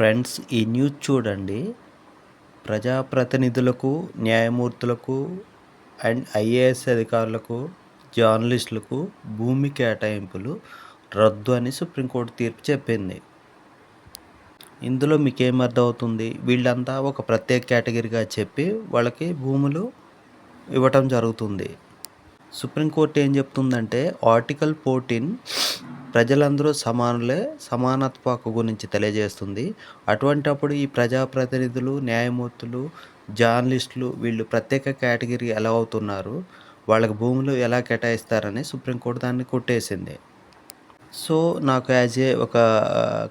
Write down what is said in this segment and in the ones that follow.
Friends ఈ news చూడండి. ప్రజాప్రతినిధులకు న్యాయమూర్తులకు అండ్ ఐఏఎస్ అధికారులకు జర్నలిస్టులకు భూమి కేటాయింపులు రద్దు అని సుప్రీంకోర్టు తీర్పు చెప్పింది. ఇందులో మీకేం అర్థమవుతుంది? వీళ్ళంతా ఒక ప్రత్యేక కేటగిరీగా చెప్పి వాళ్ళకి భూములు ఇవ్వటం జరుగుతుంది. సుప్రీంకోర్టు ఏం చెప్తుందంటే ఆర్టికల్ ఫోర్టీన్ ప్రజలందరూ సమానులే సమానత్వ హక్కు గురించి తెలియజేస్తుంది. అటువంటప్పుడు ఈ ప్రజాప్రతినిధులు న్యాయమూర్తులు జర్నలిస్టులు వీళ్ళు ప్రత్యేక కేటగిరీ ఎలా అవుతున్నారు. వాళ్ళకి భూములు ఎలా కేటాయిస్తారని సుప్రీంకోర్టు దాన్ని కొట్టేసింది. సో నాకు యాజ్ ఏ ఒక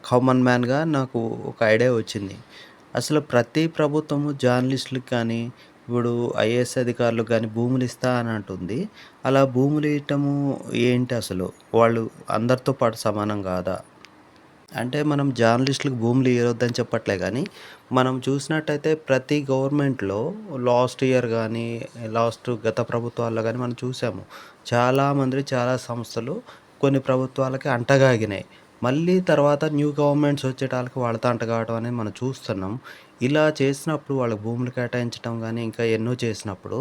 కామన్ మ్యాన్గా నాకు ఒక ఐడియా వచ్చింది. అసలు ప్రతి ప్రభుత్వము జర్నలిస్టులకు కానీ ఇప్పుడు ఐఏఎస్ అధికారులు కానీ భూములు ఇస్తా అని అంటుంది. అలా భూములు ఇవ్వటము ఏంటి అసలు? వాళ్ళు అందరితో పాటు సమానం కాదా? అంటే మనం జర్నలిస్టులకు భూములు ఇవ్వద్దని చెప్పట్లే కానీ మనం చూసినట్టయితే ప్రతి గవర్నమెంట్లో లాస్ట్ ఇయర్ కానీ లాస్ట్ గత ప్రభుత్వాల్లో కానీ మనం చూసాము. చాలామంది చాలా సంస్థలు కొన్ని ప్రభుత్వాలకి అంటగాగినాయి. మళ్ళీ తర్వాత న్యూ గవర్నమెంట్స్ వచ్చేటాలకి తంట కావడం అనేది మనం చూస్తున్నాం. ఇలా చేసినప్పుడు వాళ్ళకి భూములు కేటాయించడం కానీ ఇంకా ఎన్నో చేసినప్పుడు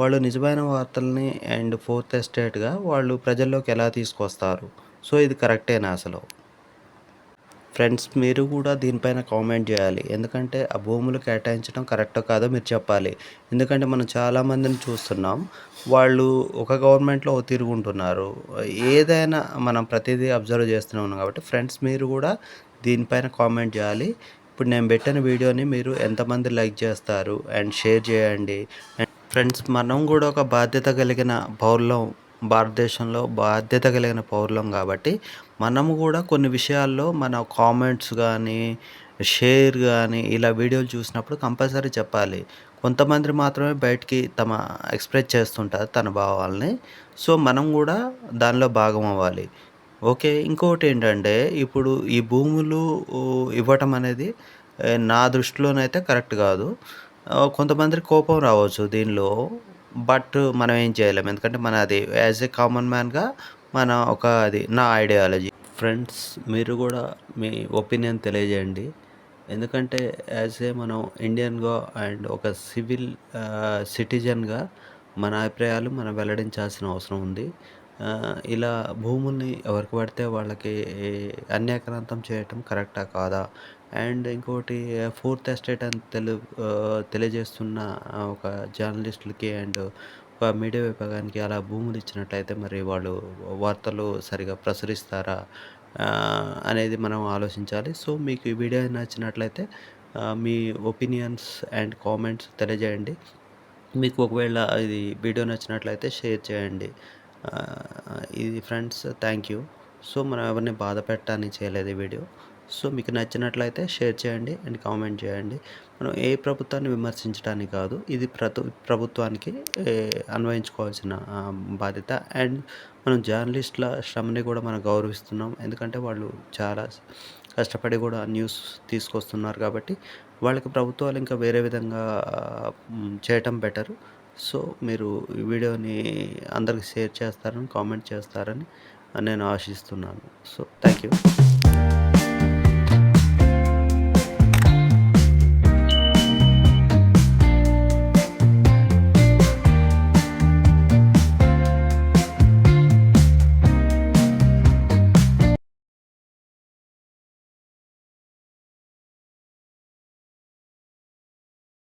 వాళ్ళు నిజమైన వార్తల్ని అండ్ ఫోర్త్ ఎస్టేట్గా వాళ్ళు ప్రజల్లోకి ఎలా తీసుకొస్తారు? సో ఇది కరెక్టేనా అసలు? ఫ్రెండ్స్ మీరు కూడా దీనిపైన కామెంట్ చేయాలి. ఎందుకంటే ఆ భూములు కేటాయించడం కరెక్టో కాదో మీరు చెప్పాలి. ఎందుకంటే మనం చాలామందిని చూస్తున్నాం. వాళ్ళు ఒక గవర్నమెంట్లో తిరుగుంటున్నారు. ఏదైనా మనం ప్రతిదీ అబ్జర్వ్ చేస్తూనే ఉన్నాం కాబట్టి ఫ్రెండ్స్ మీరు కూడా దీనిపైన కామెంట్ చేయాలి. ఇప్పుడు నేను పెట్టిన వీడియోని మీరు ఎంతమంది లైక్ చేస్తారు? అండ్ షేర్ చేయండి. అండ్ ఫ్రెండ్స్ మనం కూడా ఒక బాధ్యత కలిగిన పౌరులం భారతదేశంలో బాధ్యత కలిగిన పౌరులం కాబట్టి మనము కూడా కొన్ని విషయాల్లో మన కామెంట్స్ కానీ షేర్ కానీ ఇలా వీడియోలు చూసినప్పుడు కంపల్సరీ చెప్పాలి. కొంతమంది మాత్రమే బయటికి తమ ఎక్స్ప్రెస్ చేస్తుంటారు తన భావాలని. సో మనం కూడా దానిలో భాగం అవ్వాలి. ఓకే ఇంకొకటి ఏంటంటే ఇప్పుడు ఈ భూములు ఇవ్వటం అనేది నా దృష్టిలోనైతే కరెక్ట్ కాదు. కొంతమందికి కోపం రావచ్చు దీనిలో. బట్ మనం ఏం చేయలేం. ఎందుకంటే మన అది యాజ్ ఏ కామన్ మ్యాన్గా మన ఒక అది నా ఐడియాలజీ. ఫ్రెండ్స్ మీరు కూడా మీ ఒపీనియన్ తెలియజేయండి. ఎందుకంటే యాజ్ ఏ మనం ఇండియన్గా అండ్ ఒక సివిల్ సిటిజన్గా మన అభిప్రాయాలు మనం వెల్లడించాల్సిన అవసరం ఉంది. ఇలా భూముల్ని ఎవరికి పడితే వాళ్ళకి అన్యాక్రాంతం చేయటం కరెక్టా కాదా? అండ్ ఇంకోటి ఫోర్త్ ఎస్టేట్ అని తెలు తెలియజేస్తున్న ఒక జర్నలిస్టులకి అండ్ ఒక మీడియా విభాగానికి అలా భూములు ఇచ్చినట్లయితే మరి వాళ్ళు వార్తలు సరిగా ప్రసరిస్తారా అనేది మనం ఆలోచించాలి. సో మీకు ఈ వీడియో నచ్చినట్లయితే మీ ఒపీనియన్స్ అండ్ కామెంట్స్ తెలియజేయండి. మీకు ఒకవేళ ఇది వీడియో నచ్చినట్లయితే షేర్ చేయండి. ఇది ఫ్రెండ్స్ థ్యాంక్ యూ సో మనం ఎవరిని బాధ పెట్టాలని చేయలేదు ఈ వీడియో. సో మీకు నచ్చినట్లయితే షేర్ చేయండి అండ్ కామెంట్ చేయండి. మనం ఏ ప్రభుత్వాన్ని విమర్శించడానికి కాదు ఇది ప్రతు ప్రభుత్వానికి అన్వయించుకోవాల్సిన బాధ్యత. అండ్ మనం జర్నలిస్టుల శ్రమని కూడా మనం గౌరవిస్తున్నాం. ఎందుకంటే వాళ్ళు చాలా కష్టపడి కూడా న్యూస్ తీసుకొస్తున్నారు కాబట్టి వాళ్ళకి ప్రభుత్వాలు ఇంకా వేరే విధంగా చేయటం బెటర్ సో మీరు ఈ వీడియోని అందరికి షేర్ చేస్తారని కామెంట్ చేస్తారని నేను ఆశిస్తున్నాను. So thank you.